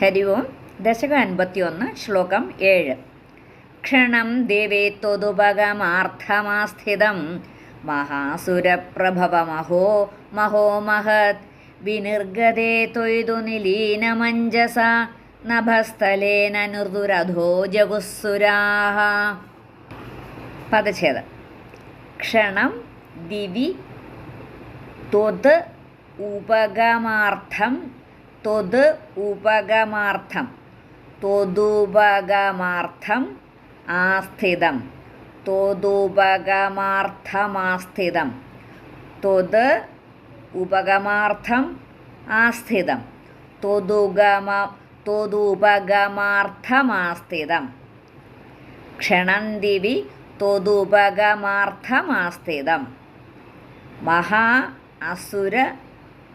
ഹരി ഓം ദശക അൻപത്തിയൊന്ന് ശ്ലോകം ഏഴ്. ക്ഷണം ദേവേ ത്വതുപകമാർത്ഥമാസ്ഥിതം മഹാസുരപ്രഭവമഹോ മഹോ മഹത്. വിനിർഗതേ തൊയ്തു നിലീനമഞ്ജസ. നഭസ്ഥലേനുർദുരധോ ജഗുസുരാഹ പദച്ഛേദം. ക്ഷണം ദിവി ത്വത് ഉപഗമാർത്ഥം ത്വത് ഉപഗമാർത്ഥം. തൊതുപകമാർത്ഥം ആസ്ഥിതം. തൊതുപകമാർത്ഥമാസ്ഥിതം തൊത് ഉപഗമാർത്ഥം ആസ്ഥിതം. തൊതുഗമ തൊതുപകമാർത്ഥമാസ്ഥിതം ക്ഷണന്തിവി തൊതുപകമാർത്ഥമാസ്ഥിതം മഹാ അസുര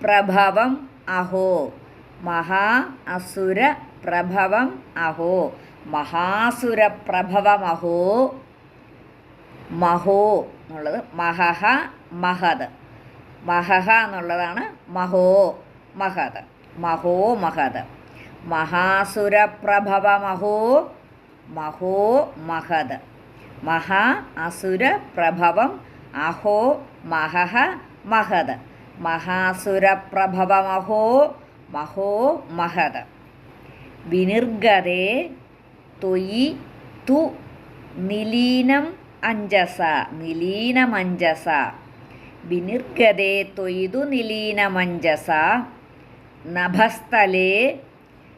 പ്രഭവം അഹോ. മഹാ അസുര പ്രഭവം അഹോ. മഹാസുര പ്രഭവമഹോ മഹോ എന്നുള്ളത് മഹഹ മഹത് മഹഹ എന്നുള്ളതാണ് മഹോ മഹത് മഹോ മഹത് മഹാസുര പ്രഭവമഹോ മഹോ മഹത് മഹാ അസുര പ്രഭവം അഹോ മഹഹ മഹത് മഹാസുരപ്രഭവമഹോ മഹോ മഹത്. വിനിർഗതേ തൊയി തു നിലീനം അഞ്ജസ നിലീനമഞ്ജസ വിനിർഗതേ തൊയ്തു നിലീനമഞ്ജസ നഭസ്ഥലേ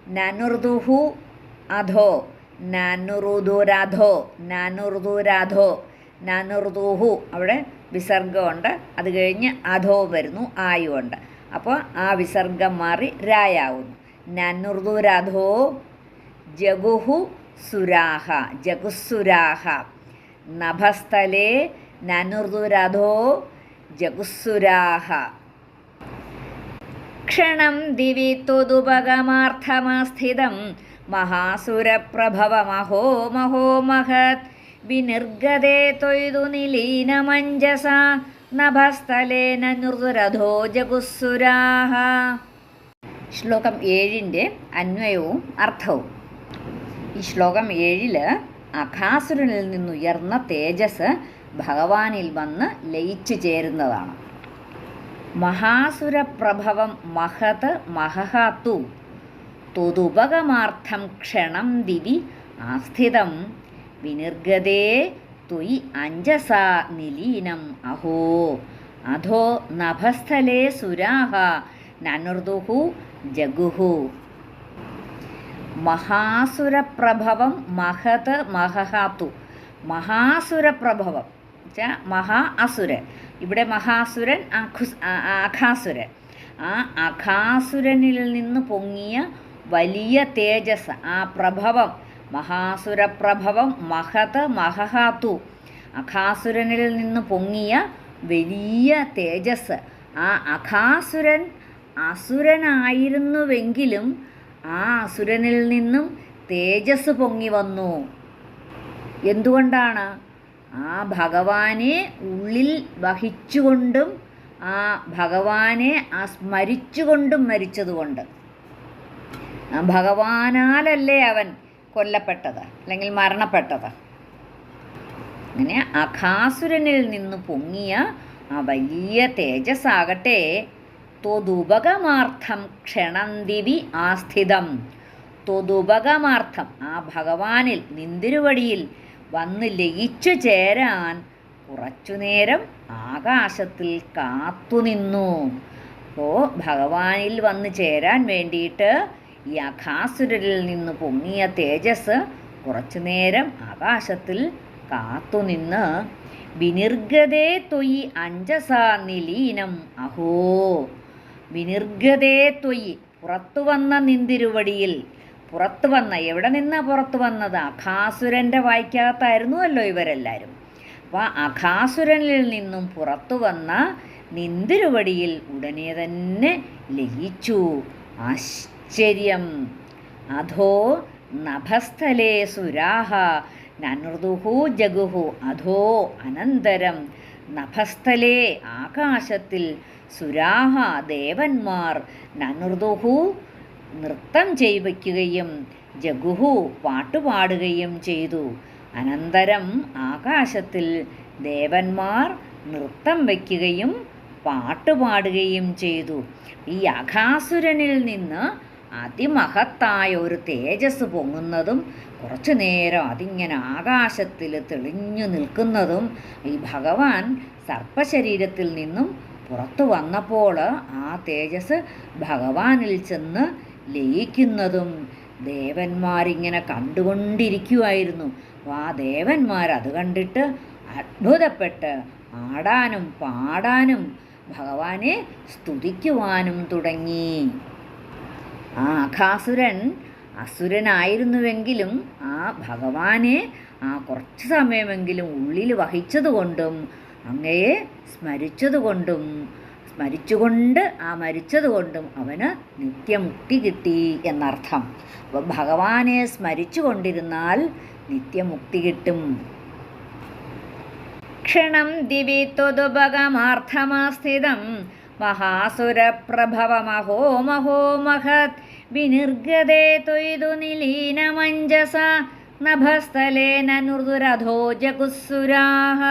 നനുർദുഹു അധോ നനുറുദുരധോ നനുർദുരധോ നനുർദുഹു. അവിടെ വിസർഗമുണ്ട്. അത് കഴിഞ്ഞ് അധോ വരുന്നു ആയുണ്ട് അപ്പോൾ ആ വിസർഗം മാറി രായാവുന്നു. നനുർദുരധോ ജഗുഹു സുരാഹ ജഗുസുരാഹ നഭസ്ഥലേ നനുർദുരധോ ജഗുസുരാഹ ക്ഷണം ദിവി ത്വതുപകമാർത്ഥമസ്ഥിതം മഹാസുരപ്രഭവമഹോ മഹോ മഹത്. വിനിർഗതേ ത്വയിതു നിലീനമഞ്ജസ. നഭസ്ഥലേന നൃതുരഥോ ജഗുസുരാഹ ശ്ലോകം ഏഴിന്റെ അന്വയവും അർത്ഥവും. ഈ ശ്ലോകം ഏഴിൽ അഖാസുരനിൽ നിന്നുയർന്ന തേജസ് ഭഗവാനിൽ വന്ന് ലയിച്ചു ചേരുന്നതാണ്. മഹാസുരപ്രഭവം മഹത് മഹഹാത്തു ത്വതുപകമാർത്ഥം ക്ഷണം ദിവി ആസ്ഥിതം. വിനിർഗതേ ത്വയി അഞ്ജസ നിലീനം അഹോ. അധോ നഭസ്ഥലേ സുരാഹ നനുർദുഹു ജഗുഹു. മഹാസുരപ്രഭവം മഹത് മഹഹാത്തു മഹാസുരപ്രഭവം വെച്ചാൽ മഹാ അസുരൻ. ഇവിടെ മഹാസുരൻ അഖുസ് അഖാസുരൻ. ആ അഖാസുരനിൽ നിന്ന് പൊങ്ങിയ വലിയ തേജസ് ആ പ്രഭവം മഹാസുരപ്രഭവം മഹത് മഹഹാത്തു അഖാസുരനിൽ നിന്ന് പൊങ്ങിയ വലിയ തേജസ്. ആ അഖാസുരൻ അസുരനായിരുന്നുവെങ്കിലും ആ അസുരനിൽ നിന്നും തേജസ് പൊങ്ങി വന്നു. എന്തുകൊണ്ടാണ്? ആ ഭഗവാനെ ഉള്ളിൽ വഹിച്ചുകൊണ്ടും ആ ഭഗവാനെ ആ സ്മരിച്ചുകൊണ്ടും മരിച്ചതുകൊണ്ട് ഭഗവാനാലല്ലേ അവൻ? കൊല്ലപ്പെട്ടത് അല്ലെങ്കിൽ മരണപ്പെട്ടത്. അങ്ങനെ അഖാസുരനിൽ നിന്ന് പൊങ്ങിയ ആ വലിയ തേജസ്സാകട്ടെ. ത്വതുപകമാർത്ഥം ക്ഷണന്തിവി ആസ്ഥിതം. ത്വതുപകമാർത്ഥം ആ ഭഗവാനിൽ നിന്തിരുവടിയിൽ വന്ന് ലയിച്ചു ചേരാൻ കുറച്ചുനേരം ആകാശത്തിൽ കാത്തുനിന്നു. അപ്പോൾ ഭഗവാനിൽ വന്ന് ചേരാൻ വേണ്ടിയിട്ട് ഈ അഖാസുരരിൽ നിന്ന് പൊങ്ങിയ തേജസ് കുറച്ചു നേരം ആകാശത്തിൽ കാത്തുനിന്ന്. വിനിർഗതേ തൊയി അഞ്ചസ നിലീനം അഹോ. വിനിർഗതേ തൊയി പുറത്തു വന്ന നിന്തിരുവടിയിൽ. പുറത്തു വന്ന എവിടെ നിന്നാ പുറത്തു വന്നത് അഖാസുരന്റെ വായിക്കകത്തായിരുന്നുവല്ലോ ഇവരെല്ലാവരും അപ്പോൾ അഖാസുരനിൽ നിന്നും പുറത്തു വന്ന നിന്തിരുവടിയിൽ ഉടനെ തന്നെ ലയിച്ചു. ആശ്ചര്യം അധോ നഭസ്ഥലേ സുരാഹ നനൃദുഹു ജഗുഹു അധോ അനന്തരം. നഭസ്ഥലേ ആകാശത്തിൽ സുരാഹ ദേവന്മാർ നനൃദുഹു നൃത്തം ചെയ്യിക്കുകയും ജഗുഹു പാട്ടുപാടുകയും ചെയ്തു. അനന്തരം ആകാശത്തിൽ ദേവന്മാർ നൃത്തം വയ്ക്കുകയും പാട്ടുപാടുകയും ചെയ്തു. ഈ അഘാസുരനിൽ നിന്ന് അതിമഹത്തായ ഒരു തേജസ് പൊങ്ങുന്നതും കുറച്ചു നേരം അതിങ്ങനെ ആകാശത്തിൽ തെളിഞ്ഞു നിൽക്കുന്നതും ഈ ഭഗവാൻ സർപ്പശരീരത്തിൽ നിന്നും പുറത്തു വന്നപ്പോൾ ആ തേജസ് ഭഗവാനിൽ ചെന്ന് ലയിക്കുന്നതും ദേവന്മാരിങ്ങനെ കണ്ടുകൊണ്ടിരിക്കുമായിരുന്നു ആ ദേവന്മാർ അത് കണ്ടിട്ട് അത്ഭുതപ്പെട്ട് ആടാനും പാടാനും ഭഗവാനെ സ്തുതിക്കുവാനും തുടങ്ങി. ആ അഖാസുരൻ അസുരനായിരുന്നുവെങ്കിലും ആ ഭഗവാനെ ആ കുറച്ച് സമയമെങ്കിലും ഉള്ളിൽ വഹിച്ചതുകൊണ്ടും അങ്ങയെ സ്മരിച്ചതുകൊണ്ടും സ്മരിച്ചുകൊണ്ട് ആ മരിച്ചതുകൊണ്ടും അവന് നിത്യമുക്തി കിട്ടി എന്നർത്ഥം. അപ്പം ഭഗവാനെ സ്മരിച്ചു കൊണ്ടിരുന്നാൽ നിത്യമുക്തി കിട്ടും. ക്ഷണം ദിവി ത്വതുപകമാർത്ഥമാസ്ഥിതം മഹാസുരപ്രഭവമഹോ മഹോ മഹത്. വിനിർഗതേ ത്വയിതു നിലീനമഞ്ജസ നഭസ്ഥലേന നുർദുരധോ ജഗുസ്സുരാः